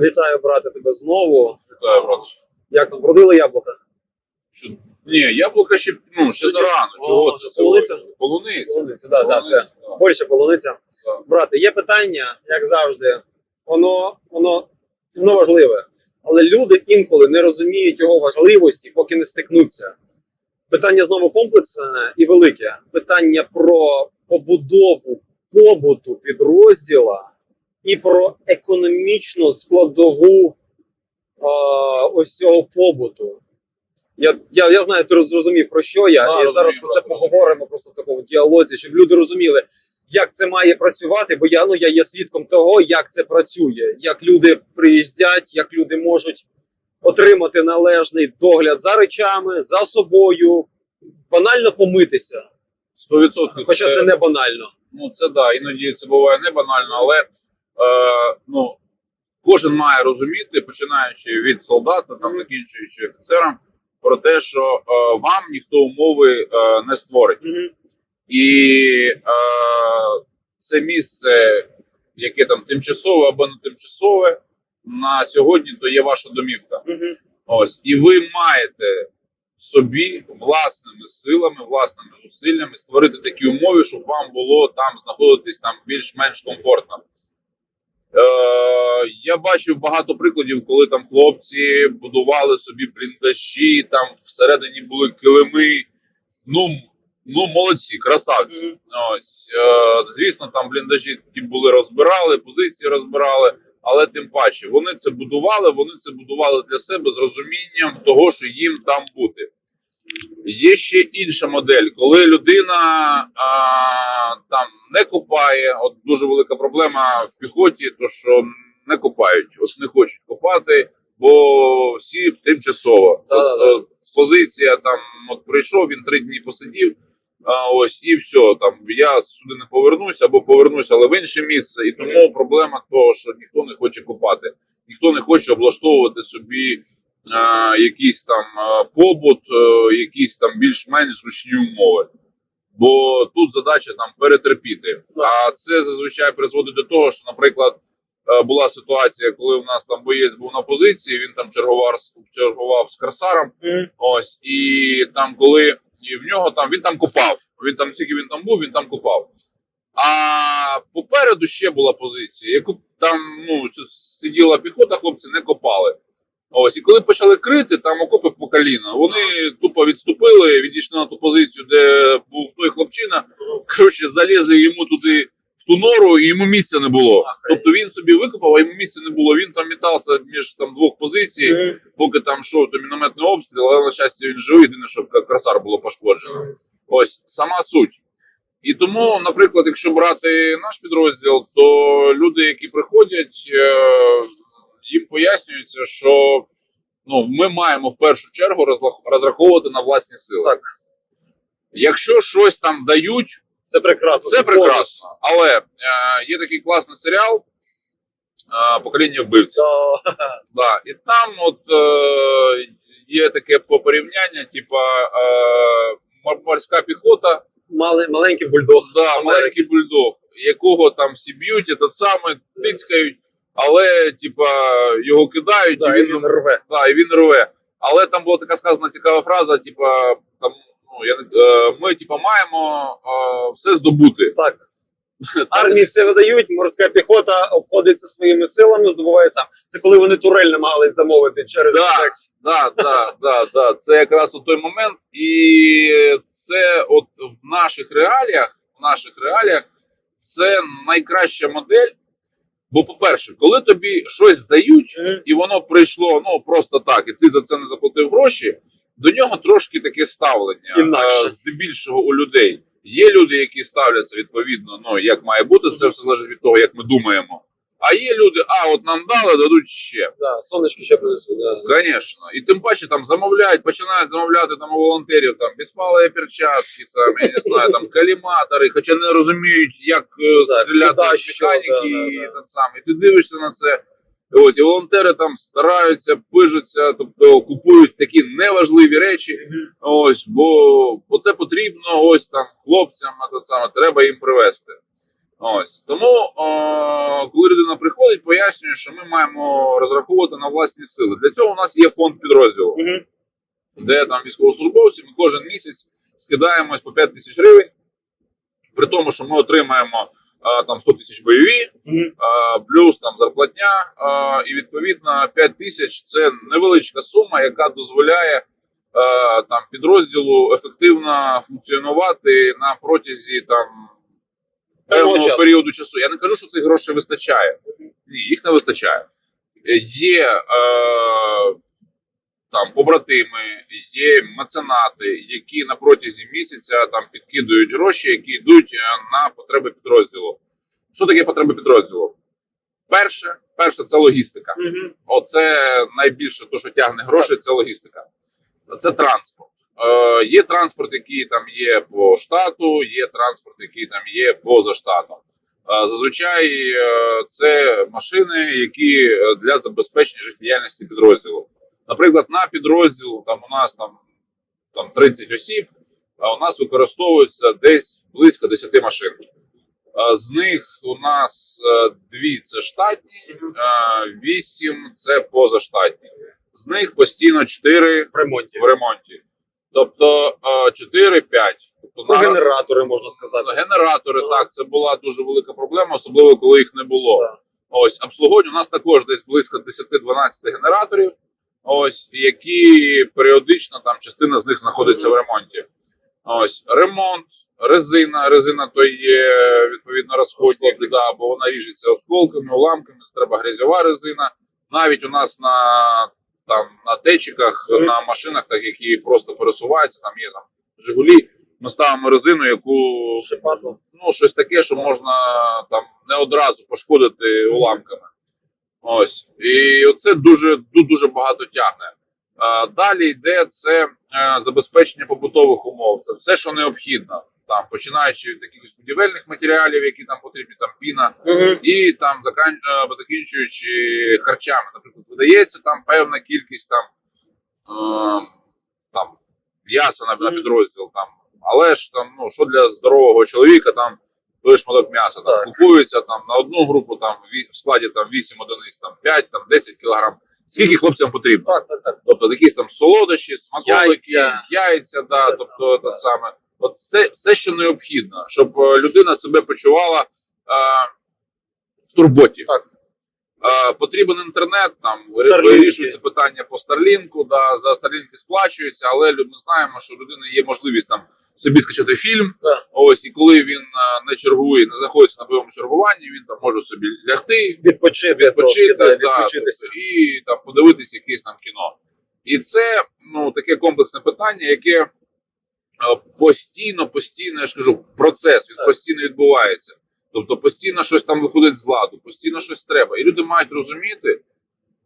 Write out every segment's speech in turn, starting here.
Вітаю, брате, тебе знову. Вітаю, брат. Як там вродили яблука? Що... Ні, яблука ще, ну, ще зарано. Чого О, це? полуниця? Полуниця. Полуниця, да, да, все. Польща, полуниця. Так. Брате, є питання, як завжди. Воно, воно, воно важливе. Але люди інколи не розуміють його важливості, поки не стикнуться. Питання знову комплексне і велике. Питання про побудову побуту підрозділа і про економічну складову а, ось цього побуту. Я, я, я знаю, ти зрозумів про що я, Да, і розумію, зараз про це поговоримо просто в такому діалозі, щоб люди розуміли, як це має працювати, бо я ну я є свідком того, як це працює, як люди приїздять, як люди можуть отримати належний догляд за речами, за собою, банально помитися. 100%. Хоча це не банально. Ну, це да, іноді це буває не банально, але ну, кожен має розуміти, починаючи від солдата, там закінчуючи офіцером, про те, що е, вам ніхто умови е, не створить. І е, це місце, яке там тимчасове або не тимчасове, на сьогодні то є ваша домівка. Ось, і ви маєте собі власними силами, власними зусиллями створити такі умови, щоб вам було там знаходитись там більш-менш комфортно. Е, я бачив багато прикладів, коли там хлопці будували собі бліндажі, там всередині були килими. Ну, ну молодці, красавці. Ось, е, звісно, там бліндажі ті були розбирали, позиції розбирали, але тим паче вони це будували, вони це будували для себе з розумінням того, що їм там бути. Є ще інша модель, коли людина а, там не копає. От дуже велика проблема в піхоті, то що не копають, от не хочуть копати, бо всі тимчасово. Тобто позиція там от прийшов, він три дні посидів. А, ось і все. Там я сюди не повернусь або повернусь, але в інше місце. І тому проблема того, що ніхто не хоче копати, ніхто не хоче облаштовувати собі якийсь там побут, е, якісь там більш-менш зручні умови. Бо тут задача там перетерпіти. А це зазвичай призводить до того, що, наприклад, е, була ситуація, коли у нас там боєць був на позиції, він там чергував, чергував з красаром. Ось, і там, коли і в нього там він там копав. Він там, скільки він там був, він там копав. А попереду ще була позиція, яку там ну, сиділа піхота, хлопці не копали. Ось, і коли почали крити, там окопи по коліна, вони тупо відступили, відійшли на ту позицію, де був той хлопчина. Коротше, залізли йому туди в ту нору, і йому місця не було. Тобто він собі викопав, а йому місця не було. Він там мітався між там двох позицій поки там йшов то мінометний обстріл, але на щастя він живий, єдине, що к- красар було пошкоджено. Ось сама суть. І тому, наприклад, якщо брати наш підрозділ, то люди, які приходять, е, їм пояснюється, що ну, ми маємо в першу чергу розраховувати на власні сили. Так. Якщо щось там дають, Це прекрасно. це прекрасно. Але е, є такий класний серіал е, Покоління вбивців. Да. І там от е, є таке по порівняння, типа е, морська піхота, Мали, маленький бульдог. да, маленький бульдог, якого там всі б'ють, і тот самий тицькають, але типа його кидають, Да, і він, він рве. да, і він рве. Але там була така сказана цікава фраза: типа, там, ну, я, е, ми типа, маємо е, все здобути. Так. Армії все видають, морська піхота обходиться своїми силами, здобуває сам. Це коли вони турель намагались замовити через Да. FedEx. Да, да, да, да. Це якраз у той момент, і це от в наших реаліях, в наших реаліях, це найкраща модель. Бо, по-перше, коли тобі щось дають, і воно прийшло ну просто так, і ти за це не заплатив гроші, до нього трошки таке ставлення Інакше. е, здебільшого у людей. Є люди, які ставляться відповідно, ну як має бути, це все залежить від того, як ми думаємо. А є люди, а от нам дали, дадуть ще. Да, сонечки ще принесуть. Да. Звісно. І тим паче там замовляють, починають замовляти там у волонтерів там безпалої перчатки, там я не знаю, там каліматори, хоча не розуміють, як е, Так, стріляти куди з механіки да, да, і да. так само. І ти дивишся на це. От, і волонтери там стараються, пижаться, тобто купують такі неважливі речі. Ось, бо, бо це потрібно ось там хлопцям, а саме треба їм привезти. Ось тому, о, коли людина приходить, пояснює, що ми маємо розраховувати на власні сили. Для цього у нас є фонд підрозділу, Мгм. де там військовослужбовці ми кожен місяць скидаємось по 5 тисяч гривень, при тому, що ми отримаємо а, там 100 тисяч бойові, Мгм. а, плюс там зарплатня, а, і відповідно 5 тисяч це невеличка сума, яка дозволяє там підрозділу ефективно функціонувати на протязі там Певного періоду часу. Я не кажу, що цих грошей вистачає. Ні, їх не вистачає. Е, Є е, там побратими, є меценати, які на протязі місяця там підкидують гроші, які йдуть е, на потреби підрозділу. Що таке потреби підрозділу? Перше, перше це логістика. Мгм. Оце найбільше, то, що тягне гроші, це логістика. Це транспорт. Е, є транспорт, який там є по штату, є транспорт, який там є поза штатом. Е, зазвичай е, це машини, які для забезпечення життєдіяльності підрозділу. Наприклад, на підрозділ там у нас там, там 30 осіб, а у нас використовується десь близько 10 машин. З них у нас дві це штатні, вісім це позаштатні. З них постійно 4 В ремонті. в ремонті. Тобто 4-5. Тобто Ну, на- генератори, можна сказати. генератори, так, це була дуже велика проблема, особливо коли їх не було. Так. Ось обслуговування у нас також десь близько 10-12 генераторів, ось які періодично там частина з них знаходиться в ремонті. Ось ремонт, резина. Резина то є відповідно Розходник. да, бо вона ріжеться осколками, уламками. Треба грязьова резина. Навіть у нас на там на течиках, Мгм. на машинах, так які просто пересуваються, там є там Жигулі. Ми ставимо резину, яку Шипату. ну, щось таке, що можна там не одразу пошкодити уламками. Ось. І оце дуже, дуже багато тягне. Далі йде це е, забезпечення побутових умов. Це все, що необхідно. Там, починаючи від якихось будівельних матеріалів, які там потрібні, там піна, і там е, закінчуючи харчами. Наприклад, видається там певна кількість там, е, там м'яса на, на підрозділ. Там. Але ж там, ну, що для здорового чоловіка, там той шматок м'яса там, купується там, на одну групу, там, в складі там, 8 одиниць, там, 5, там, 10 кілограм. Скільки хлопцям потрібно? Так, так, так. Тобто якісь там солодощі, смаколики, Яйця. яйця, да, тобто там, те саме. От все, все, що необхідно, щоб е, людина себе почувала е, в турботі. Так. Е, потрібен інтернет, там Starlink. вирішується питання по Старлінку, да, за Старлінки сплачується, але ми знаємо, що у людини є можливість там собі скачати фільм. Да. Ось, і коли він е, не чергує, не знаходиться на бойовому чергуванні, він там може собі лягти, Відпочити відпочити, да, да, відключитися. тобто, і там подивитися якесь там кіно. І це ну таке комплексне питання, яке постійно, постійно, я ж кажу, процес він Так. постійно відбувається. Тобто постійно щось там виходить з ладу, постійно щось треба. І люди мають розуміти,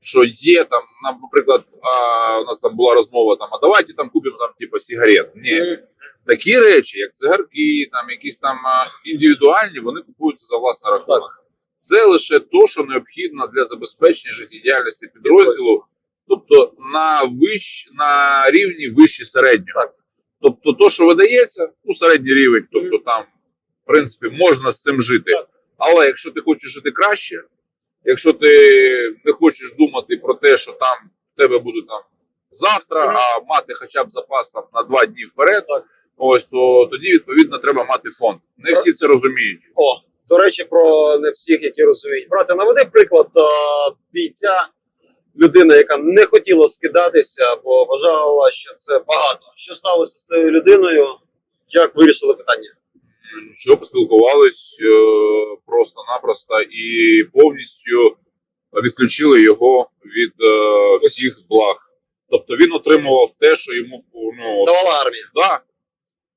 що є там, наприклад, а, у нас там була розмова там, а давайте там купимо там, типу, сигарет. Ні, такі речі, як цигарки, там якісь там а, індивідуальні, вони купуються за власний рахунок. Це лише то, що необхідно для забезпечення життєдіяльності підрозділу, тобто на вищ, на рівні вище середнього. Так. Тобто, то, що видається, ну середній рівень, тобто там, в принципі, можна з цим жити. Але якщо ти хочеш жити краще, якщо ти не хочеш думати про те, що там в тебе буде там завтра, а мати хоча б запас там на два дні вперед, ось то тоді відповідно треба мати фонд. Не всі це розуміють. О, до речі, про не всіх, які розуміють. Брате, наведи приклад бійця, людина, яка не хотіла скидатися, бо вважала, що це багато. Що сталося з тією людиною? Як вирішили питання? Нічого поспілкувались е, просто-напросто і повністю відключили його від е, всіх благ. Тобто він отримував те, що йому ну, Давала армія. да,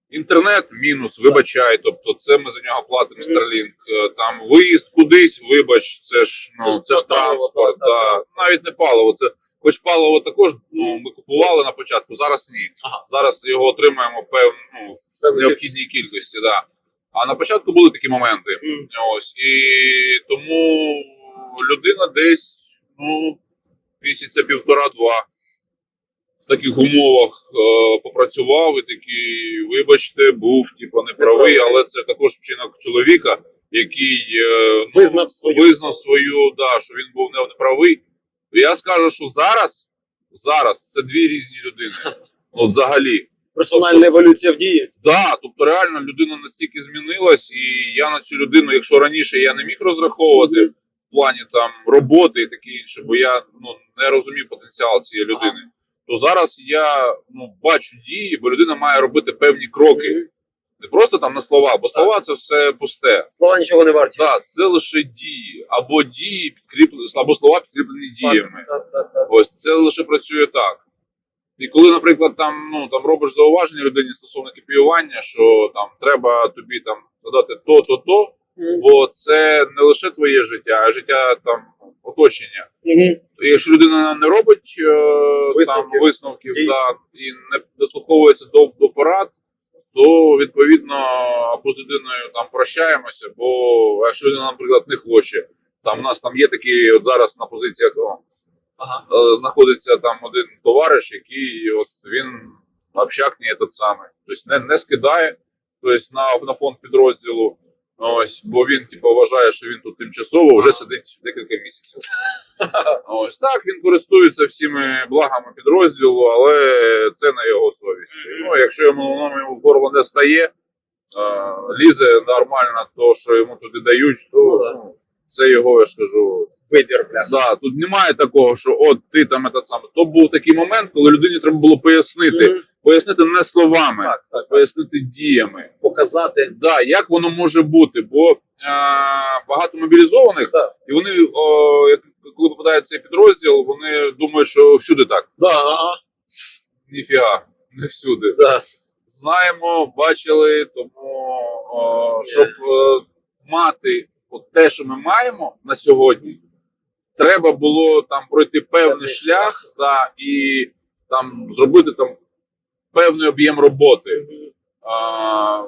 інтернет мінус, вибачай. Тобто, це ми за нього платимо. Starlink. Е, Там виїзд кудись, вибач, це ж ну це ж транспорт. да. Навіть не паливо. Це хоч паливо також ну, ми купували на початку. Зараз ні. Ага. Зараз його отримаємо певну ну, необхідній кількості. Да. А на початку були такі моменти. Мгм. Ось і тому людина десь ну місяця півтора-два таких умовах е, попрацював і такий, вибачте, був типу, неправий, але це також вчинок чоловіка. який е, ну, Визнав свою. визнав свою, да, що він був не- неправий. Я скажу, що зараз, зараз це дві різні людини. От взагалі. Персональна еволюція в дії. Да, тобто реально людина настільки змінилась, і я на цю людину, якщо раніше я не міг розраховувати в плані там роботи і таке інше, бо я ну не розумів потенціал цієї людини, то зараз я ну бачу дії, бо людина має робити певні кроки. Не просто там на слова, бо слова це все пусте. Слова нічого не варті. Так, це лише дії, або дії підкріплені, або слова підкріплені діями. Так, так, так. Ось це лише працює так. І коли, наприклад, там ну там робиш зауваження людині стосовно копіювання, що там треба тобі там додати то, то, то. Бо це не лише твоє життя, а життя там оточення. І якщо людина не робить е, Висновків. там висновків Дій. да, і не дослуховується до, до порад, то відповідно або з людиною там прощаємося, бо якщо людина, наприклад, не хоче. Там у нас там є такі, от зараз на позиціях Ага. е, знаходиться там один товариш, який от він общак не тот самий. Тобто не, не скидає тобто, на, на фонд підрозділу. Ось, бо він типу, вважає, що він тут тимчасово вже сидить декілька місяців. Ось так він користується всіми благами підрозділу, але це на його совісті. Ну, якщо йому воно йому в горло не стає, лізе нормально, то що йому туди дають, то Ну, ну, це його, я ж кажу, Вибір, бляха. Да, тут немає такого, що от ти там этот саме. То був такий момент, коли людині треба було пояснити. Пояснити не словами, Так, так, так. пояснити діями. Показати. Да, як воно може бути? Бо е, багато мобілізованих, Так. і вони, о, як, коли попадають в цей підрозділ, вони думають, що всюди так. Да, ага. Ніфіга, не всюди. Да. Знаємо, бачили, тому о, щоб е, мати от те, що ми маємо на сьогодні, треба було там пройти певний Певний шлях да, і там зробити там певний об'єм роботи. А,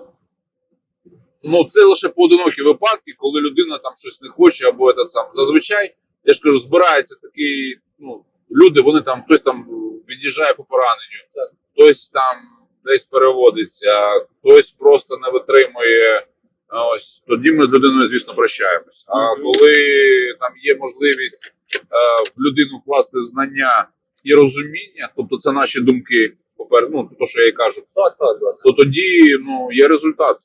ну, це лише поодинокі випадки, коли людина там щось не хоче, або це сам. Зазвичай, я ж кажу, збирається такий, ну, люди, вони там, хтось там від'їжджає по пораненню, Так. хтось там десь переводиться, хтось просто не витримує. Ось тоді ми з людиною, звісно, прощаємось. А коли там є можливість е, в людину вкласти знання і розуміння, тобто це наші думки, попер, ну то, що я і кажу, Так, так, брате. то тоді ну є результат.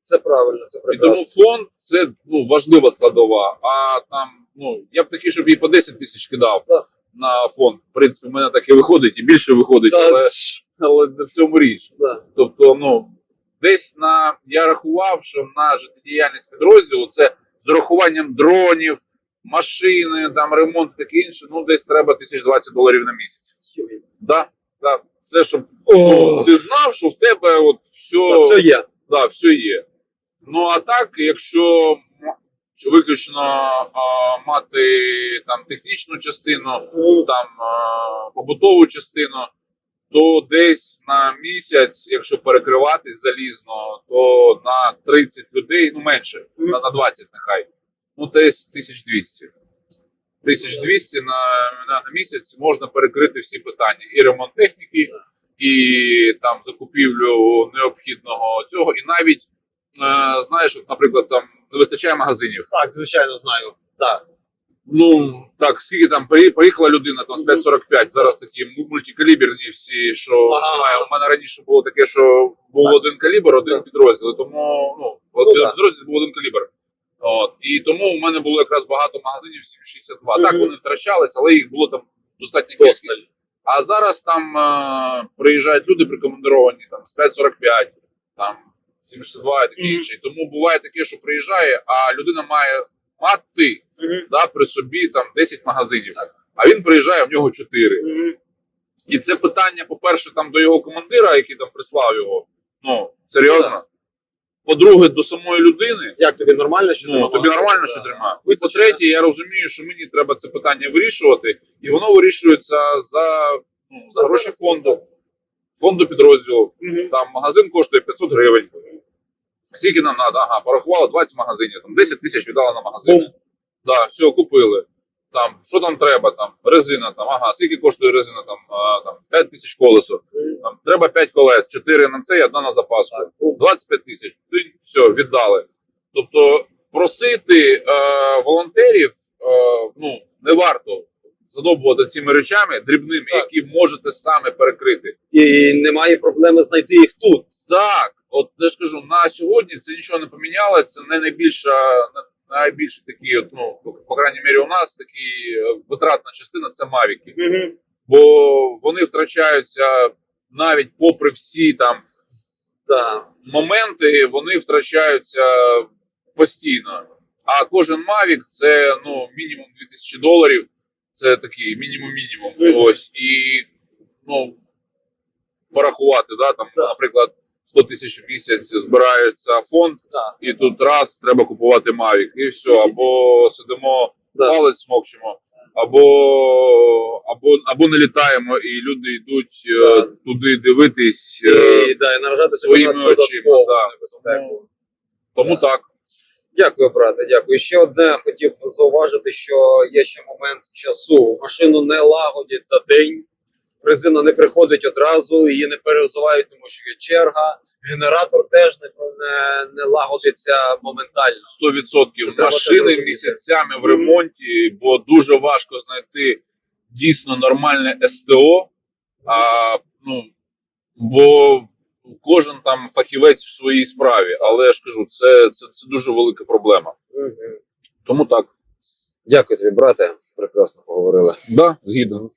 Це правильно, це І тому фонд це ну важлива складова. А там ну я б такий, щоб їй по 10 тисяч кидав Так. на фонд. В принципі, в мене так і виходить, і більше виходить, Та, але, тш, але не в цьому річ. да. Тобто, ну десь на я рахував, що на життєдіяльність підрозділу це з урахуванням дронів, машини, там ремонт, таке інше. Ну десь треба 1020 доларів на місяць. Йой. Да, да. Це щоб ну, ти знав, що в тебе от все, все є. да, все є. Ну а так, якщо виключно а, мати там технічну частину, там а, побутову частину, то десь на місяць, якщо перекриватись залізно, то на 30 людей, ну менше, на, на 20 нехай, ну десь 1200. 1200 на, на, на місяць можна перекрити всі питання: і ремонт техніки, і там закупівлю необхідного цього, і навіть е, знаєш, от, наприклад, там не вистачає магазинів. Так, звичайно, знаю. Так. Ну так, скільки там приїхала людина там з 545, зараз такі мультикаліберні всі, що Ага. немає. У мене раніше було таке, що був Так. один калібр, один Так. підрозділ. Тому ну, Ну, один так. підрозділ був один калібр. От і тому у мене було якраз багато магазинів 762. Так вони втрачались, але їх було там достатньо кількість. А зараз там е, приїжджають люди прикомандировані там з 545, там 762 і таке Мгм. інше. І Тому буває таке, що приїжджає, а людина має мати Мгм. да, при собі там 10 магазинів. А він приїжджає, в нього 4. Мгм. І це питання, по-перше, там до його командира, який там прислав його. Ну, серйозно. По-друге, до самої людини. Як тобі нормально, що Ну, тобі нормально, що тримає. І по-третє, я розумію, що мені треба це питання вирішувати, і воно вирішується за, ну, за За гроші фонду, фонду підрозділу. Мгм. Там магазин коштує 500 гривень. Скільки нам треба? Ага, порахували 20 магазинів, там 10 тисяч віддали на магазин. Бум. Да, все, купили. Там, що там треба? Там, резина, там, ага, скільки коштує резина? Там, а, там 5 тисяч колесо. Там, треба 5 колес, 4 на це і одна на запаску. Так. Бум. 25 тисяч. Ти, Все, віддали. Тобто, просити е, волонтерів, е, ну не варто задобувати цими речами дрібними, Так. які можете саме перекрити. І немає проблеми знайти їх тут. Так, от я ж кажу, на сьогодні це нічого не помінялося. Це не найбільша, на- найбільше такі, от, ну по- по крайній мірі, у нас такі е, витратна частина це мавіки. бо вони втрачаються навіть попри всі там Так. моменти, вони втрачаються постійно. А кожен Mavic це ну мінімум 2000 доларів. Це такий мінімум-мінімум. Ось і ну порахувати, да, там, Да. наприклад, 100 тисяч в місяць збирається фонд, і тут раз треба купувати Mavic, і все, або сидимо Да. палець смокчемо, або, або, або не літаємо, і люди йдуть е, Да. туди дивитись. е, І, да, і наражати себе своїми очима, додаткову да. небезпеку. Тому Да. так. Дякую, брате. Дякую. Ще одне хотів зауважити, що є ще момент часу. Машину не лагодять за день. Резина не приходить одразу, її не перевзувають, тому що є черга. Генератор теж не, не, не лагодиться моментально. 100% Це треба теж машини місяцями в ремонті, бо дуже важко знайти дійсно нормальне СТО. А, ну, бо кожен там фахівець в своїй справі. Але я ж кажу, це, це, це дуже велика проблема. Тому так. Дякую тобі, брате. Прекрасно поговорили. Да, згідно.